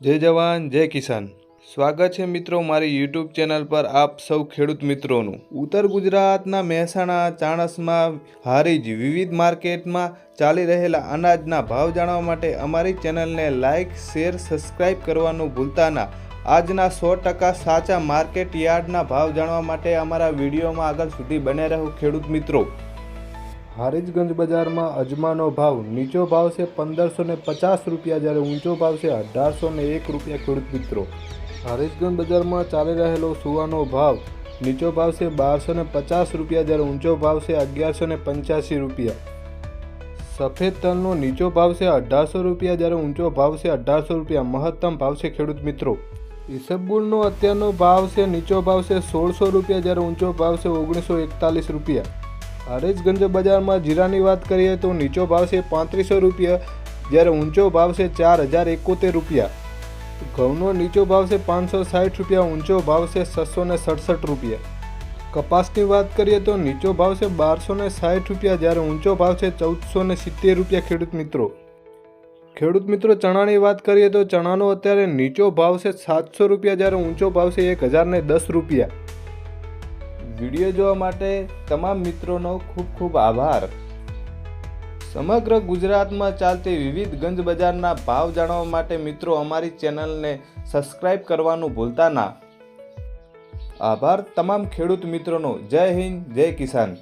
જય જવાન, જય કિસાન. સ્વાગત છે મિત્રો મારી યુટ્યુબ ચેનલ પર આપ સૌ ખેડૂત મિત્રોનું. ઉત્તર ગુજરાતના મહેસાણા, ચાણસમાં હારીજ વિવિધ માર્કેટમાં ચાલી રહેલા અનાજના ભાવ જાણવા માટે અમારી ચેનલને લાઇક, શેર, સબસ્ક્રાઇબ કરવાનું ભૂલતા ના. આજના સો ટકા સાચા માર્કેટ યાર્ડના ભાવ જાણવા માટે અમારા વિડીયોમાં આગળ સુધી બને રહો ખેડૂત મિત્રો. હારીજગંજ બજારમાં અજમાનો ભાવ નીચો ભાવ છે પંદરસો ને પચાસ રૂપિયા જ્યારે ઊંચો ભાવ છે અઢારસો ને એક રૂપિયા ખેડૂત મિત્રો હારીજગંજ બજારમાં ચાલી રહેલો સુવાનો ભાવ નીચો ભાવ છે બારસો ને પચાસ રૂપિયા જ્યારે ઊંચો ભાવ છે અગિયારસો ને પંચ્યાસી રૂપિયા સફેદ તલનો નીચો ભાવ છે અઢારસો રૂપિયા જ્યારે ઊંચો ભાવ છે અઢારસો રૂપિયા મહત્તમ ભાવ છે ખેડૂત મિત્રો ઈસબગુલનો અત્યારનો ભાવ છે નીચો ભાવ છે સોળસો રૂપિયા જ્યારે ઊંચો ભાવ છે ઓગણીસો એકતાલીસ રૂપિયા હારીજગંજ બજારમાં જીરાની વાત કરીએ તો નીચો ભાવ છે પાંત્રીસો રૂપિયા, જ્યારે ઊંચો ભાવ છે ચાર હજાર એકોતેર રૂપિયા. ઘઉંનો નીચો ભાવ છે પાંચસો સાઠ રૂપિયા, ઊંચો ભાવ છે છસો ને સડસઠ રૂપિયા. કપાસની વાત કરીએ તો નીચો ભાવ છે બારસો ને સાઠ રૂપિયા, જ્યારે ઊંચો ભાવ છે ચૌદસો ને સિત્તેર રૂપિયા ખેડૂત મિત્રો. ખેડૂત મિત્રો, ચણાની વાત કરીએ તો ચણાનો અત્યારે નીચો ભાવ છે સાતસો રૂપિયા, જ્યારે ઊંચો ભાવ છે એક હજાર દસ રૂપિયા. વીડિયો જોવા માટે તમામ મિત્રોનો ખૂબ ખૂબ આભાર. સમગ્ર ગુજરાતમાં ચાલતી વિવિધ ગંજ બજારના ભાવ જાણવા માટે મિત્રો અમારી ચેનલને સબસ્ક્રાઇબ કરવાનું ભૂલતા ના. આભાર તમામ ખેડૂત મિત્રોનો. જય હિન્દ, જય કિસાન.